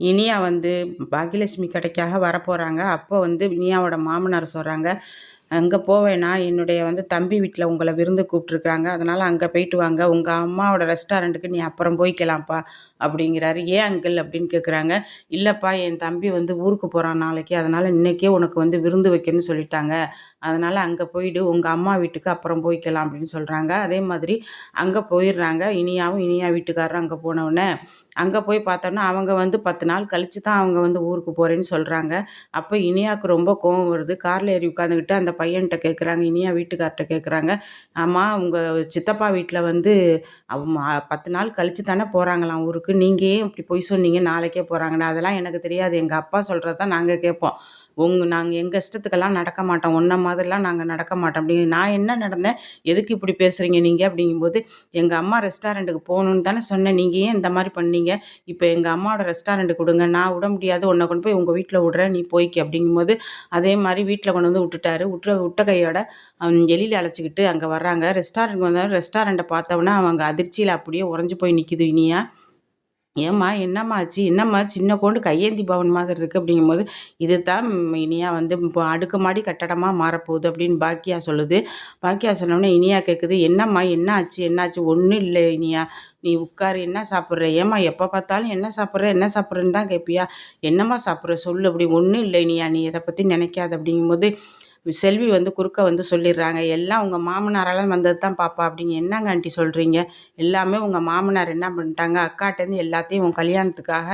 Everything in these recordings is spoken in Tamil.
இனியா வந்து பாக்கியலட்சுமி கடைக்காக வரப்போகிறாங்க அப்போ வந்து இனியாவோட மாமனார் சொல்கிறாங்க அங்கே போவேண்ணா என்னுடைய வந்து தம்பி வீட்டில் உங்களை விருந்து கூப்பிட்ருக்காங்க அதனால் அங்கே போயிட்டு வாங்க. உங்கள் அம்மாவோட ரெஸ்டாரண்ட்டுக்கு நீ அப்புறம் போய்க்கலாம்ப்பா அப்படிங்கிறாரு. ஏன் அங்கிள் அப்படின்னு கேட்குறாங்க இல்லைப்பா என் தம்பி வந்து ஊருக்கு போகிறான் நாளைக்கு. அதனால் இன்றைக்கே உனக்கு வந்து விருந்து வைக்கணும்னு சொல்லிட்டாங்க. அதனால் அங்கே போயிடு. உங்கள் அம்மா வீட்டுக்கு அப்புறம் போய்க்கலாம் அப்படின்னு சொல்கிறாங்க அதே மாதிரி அங்கே போயிடுறாங்க. இனியாவும் இனியா வீட்டுக்காரரும் அங்கே போனவுடனே அங்கே போய் பார்த்தோன்னா அவங்க வந்து பத்து நாள் கழித்து தான் அவங்க வந்து ஊருக்கு போகிறேன்னு சொல்கிறாங்க அப்போ இனியாவுக்கு ரொம்ப கோவம் வருது. காரில் ஏறி உட்காந்துக்கிட்டு அந்த பையன்கிட்ட கேட்குறாங்க இனியா வீட்டுக்கார்ட்ட கேட்குறாங்க ஆமாம் உங்கள் சித்தப்பா வீட்டில் வந்து பத்து நாள் கழித்து தானே போகிறாங்களாம் ஊருக்கு. நீங்கள் ஏன் இப்படி பொய் சொன்னீங்க? நாளைக்கே போகிறாங்கன்னு அதெல்லாம் எனக்கு தெரியாது. எங்கள் அப்பா சொல்கிறது தான் நாங்கள் கேட்போம். உங்கள் நாங்கள் எங்கள் இஷ்டத்துக்கெல்லாம் நடக்க மாட்டோம். ஒன்றை மாதிரிலாம் நாங்கள் நடக்க மாட்டோம். அப்படி நான் என்ன நடந்தேன்? எதுக்கு இப்படி பேசுகிறீங்க நீங்கள் அப்படிங்கும்போது எங்கள் அம்மா ரெஸ்டாரண்ட்டுக்கு போகணுன்னு தானே சொன்னேன். நீங்கள் ஏன் இந்த மாதிரி பண்ணீங்க? இப்போ எங்கள் அம்மாவோட ரெஸ்டாரண்ட்டு கொடுங்க. நான் விட முடியாது. உன்னை கொண்டு போய் உங்கள் வீட்டில் விடுறேன். நீ போய்க்கு. அப்படிங்கும்போது அதே மாதிரி வீட்டில் கொண்டு வந்து விட்டுட்டாரு. விட்டுற விட்ட கையோட எலியில் அழைச்சிக்கிட்டு அங்கே வர்றாங்க. ரெஸ்டாரண்ட் வந்தாலும் ரெஸ்டாரண்ட்டை பார்த்தோன்னா அவங்க அதிர்ச்சியில் அப்படியே உறைஞ்சி போய் நிற்கிது இனியா. ஏம்மா என்னம்மா ஆச்சு? என்னம்மா சின்ன கொண்டு கையேந்தி பவன் மாதிரி இருக்குது அப்படிங்கும்போது இது தான் இனியா வந்து இப்போ அடுக்குமாடி கட்டடமாக மாறப்போகுது அப்படின்னு பாக்கியா சொல்லுது. பாக்கியா சொன்னோடனே இனியா கேட்குது என்னம்மா என்ன ஆச்சு? என்னாச்சு ஒன்றும் இல்லை இனியா. நீ உட்காரு என்ன சாப்பிட்ற? ஏம்மா எப்போ பார்த்தாலும் என்ன சாப்பிட்ற? என்ன சாப்பிட்றன்னு தான் கேட்பியா என்னம்மா சாப்பிட்ற? சொல்லு அப்படி. ஒன்றும் இல்லை இனியா. நீ எதை பற்றி நினைக்காது அப்படிங்கும்போது செல்வி வந்து குறுக்க வந்து சொல்லிடுறாங்க எல்லாம் உங்கள் மாமனாரால் வந்தது தான் பாப்பா அப்படிங்க என்னங்க ஆண்டி சொல்கிறீங்க எல்லாமே உங்கள் மாமனார் என்ன பண்ணிட்டாங்க? அக்காட்டேருந்து எல்லாத்தையும் உன் கல்யாணத்துக்காக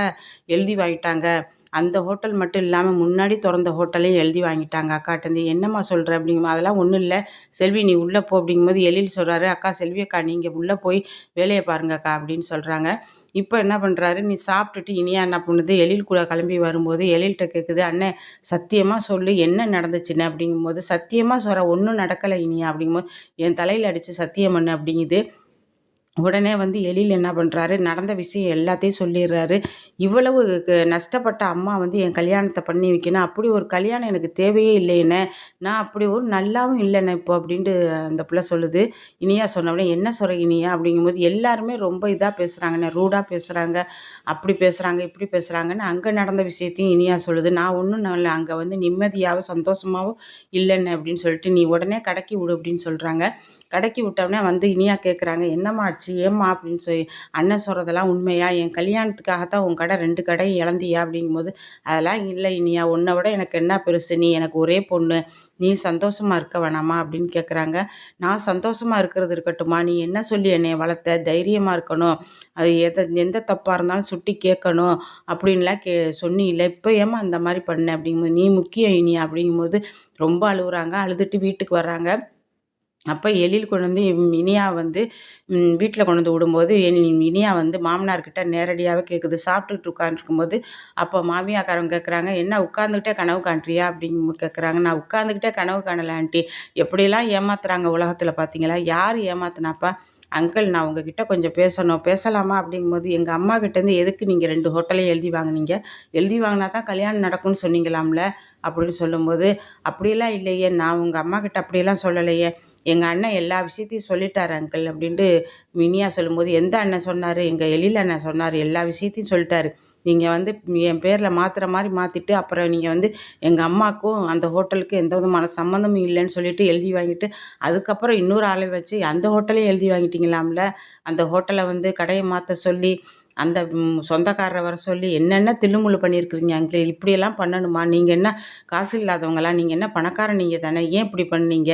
எழுதி வாங்கிட்டாங்க. அந்த ஹோட்டல் மட்டும் இல்லாமல் முன்னாடி திறந்த ஹோட்டலையும் எழுதி வாங்கிட்டாங்க. அக்காட்டேருந்து என்னம்மா சொல்கிற அப்படிங்கும் அதெல்லாம் ஒன்றும் இல்லை. செல்வி நீ உள்ளே போ. அப்படிங்கும்போது எழில் சொல்கிறாரு அக்கா செல்வி அக்கா நீங்கள் உள்ளே போய் வேலையை பாருங்க அக்கா அப்படின்னு சொல்கிறாங்க இப்போ என்ன பண்ணுறாரு நீ சாப்பிட்டுட்டு இனியா என்ன பண்ணுது எழில் கூட கிளம்பி வரும்போது எழில்கிட்ட கேட்குது அண்ணன் சத்தியமாக சொல்லு என்ன நடந்துச்சுன்னு? அப்படிங்கும்போது சத்தியமாக சொல்கிற ஒன்றும் நடக்கலை இனியா. அப்படிங்கும்போது என் தலையில் அடித்து சத்தியம் பண்ணு அப்படிங்குது. உடனே வந்து எழில் என்ன பண்ணுறாரு நடந்த விஷயம் எல்லாத்தையும் சொல்லிடுறாரு. இவ்வளவு நஷ்டப்பட்ட அம்மா வந்து என் கல்யாணத்தை பண்ணி வைக்கணும். அப்படி ஒரு கல்யாணம் எனக்கு தேவையே இல்லைன்னு நான் அப்படி ஒரு நல்லாவும் இல்லைண்ணே இப்போ அப்படின்ட்டு அந்த பிள்ளை சொல்லுது. இனியா சொன்னவனே என்ன சொல்கிற இனியா? அப்படிங்கும்போது எல்லாருமே ரொம்ப இதாக பேசுகிறாங்கண்ணே ரூடாக பேசுகிறாங்க அப்படி பேசுகிறாங்க இப்படி பேசுகிறாங்கன்னு அங்கே நடந்த விஷயத்தையும் இனியா சொல்லுது. நான் ஒன்றும் நல்ல அங்கே வந்து நிம்மதியாகவும் சந்தோஷமாகவும் இல்லைன்னு அப்படின்னு சொல்லிட்டு நீ உடனே கடைக்கி விடு அப்படின்னு சொல்கிறாங்க கடைக்கி விட்டவுடனே வந்து இனியா கேட்குறாங்க என்னம்மா ஆச்சு? ஏம்மா அப்படின்னு சொல்லி அண்ணன் சொல்கிறதெல்லாம் உண்மையா? என் கல்யாணத்துக்காகத்தான் உன் கடை ரெண்டு கடை இழந்தியா? அப்படிங்கும்போது அதெல்லாம் இல்லை இனியா உன்னை விட எனக்கு என்ன பெருசு? நீ எனக்கு ஒரே பொண்ணு. நீ சந்தோஷமாக இருக்க வேணாமா? அப்படின்னு கேட்குறாங்க நான் சந்தோஷமாக இருக்கிறது இருக்கட்டுமா நீ என்ன சொல்லி என்னை வளர்த்த? தைரியமாக இருக்கணும். அது எதை எந்த தப்பாக இருந்தாலும் சுட்டி கேட்கணும். அப்படின்லாம் கே சொன்னியில்ல இப்போ ஏமா அந்த மாதிரி பண்ண? அப்படிங்கும்போது நீ முக்கியம் இனியா? அப்படிங்கும்போது ரொம்ப அழுகுறாங்க. அழுதுட்டு வீட்டுக்கு வர்றாங்க. அப்போ எழில் கொண்டு வந்து இனியா வந்து வீட்டில் கொண்டு வந்து விடும்போது இனியா வந்து மாமனார்கிட்ட நேரடியாகவே கேட்குது சாப்பிட்டுட்டு உட்காந்துருக்கும்போது அப்போ மாமியாக்காரங்க கேட்குறாங்க என்ன உட்காந்துக்கிட்டே கனவு காண்றியா? அப்படின்னு கேட்குறாங்க நான் உட்காந்துக்கிட்டே கனவு காணலை ஆண்டி. எப்படிலாம் ஏமாத்துறாங்க உலகத்தில் பார்த்தீங்களா யார் ஏமாத்தினாப்பா? அங்கிள் நான் உங்ககிட்ட கொஞ்சம் பேசணும். பேசலாமா? அப்படிங்கும்போது எங்கள் அம்மா கிட்டேருந்து எதுக்கு நீங்கள் ரெண்டு ஹோட்டலையும் எழுதி வாங்கினீங்க? எழுதி வாங்கினா தான் கல்யாணம் நடக்கும்னு சொன்னீங்களாம்ல? அப்படின்னு சொல்லும்போது அப்படியெல்லாம் இல்லையே. நான் உங்கள் அம்மா கிட்ட அப்படியெல்லாம் சொல்லலையே. எங்கள் அண்ணன் எல்லா விஷயத்தையும் சொல்லிட்டார் அங்கிள் அப்படின்ட்டு மினியா சொல்லும்போது எந்த அண்ணன் சொன்னார்? எங்கள் எழில் அண்ணன் சொன்னார் எல்லா விஷயத்தையும் சொல்லிட்டாரு. நீங்கள் வந்து என் பேரில் மாற்றுற மாதிரி மாற்றிட்டு அப்புறம் நீங்கள் வந்து எங்கள் அம்மாவுக்கும் அந்த ஹோட்டலுக்கும் எந்த விதமான சம்மந்தமும் இல்லைன்னு சொல்லிட்டு எழுதி வாங்கிட்டு அதுக்கப்புறம் இன்னொரு ஆளை வச்சு அந்த ஹோட்டலையும் எழுதி வாங்கிட்டீங்களாம்ல? அந்த ஹோட்டலை வந்து கடையை மாற்ற சொல்லி அந்த சொந்தக்காரரை வர சொல்லி என்னென்ன தில்லுமுள்ளு பண்ணியிருக்கிறீங்க அங்கிள் இப்படியெல்லாம் பண்ணணுமா? நீங்கள் என்ன காசு இல்லாதவங்களா? நீங்கள் என்ன பணக்காரன் நீங்கள் தானே? ஏன் இப்படி பண்ணீங்க?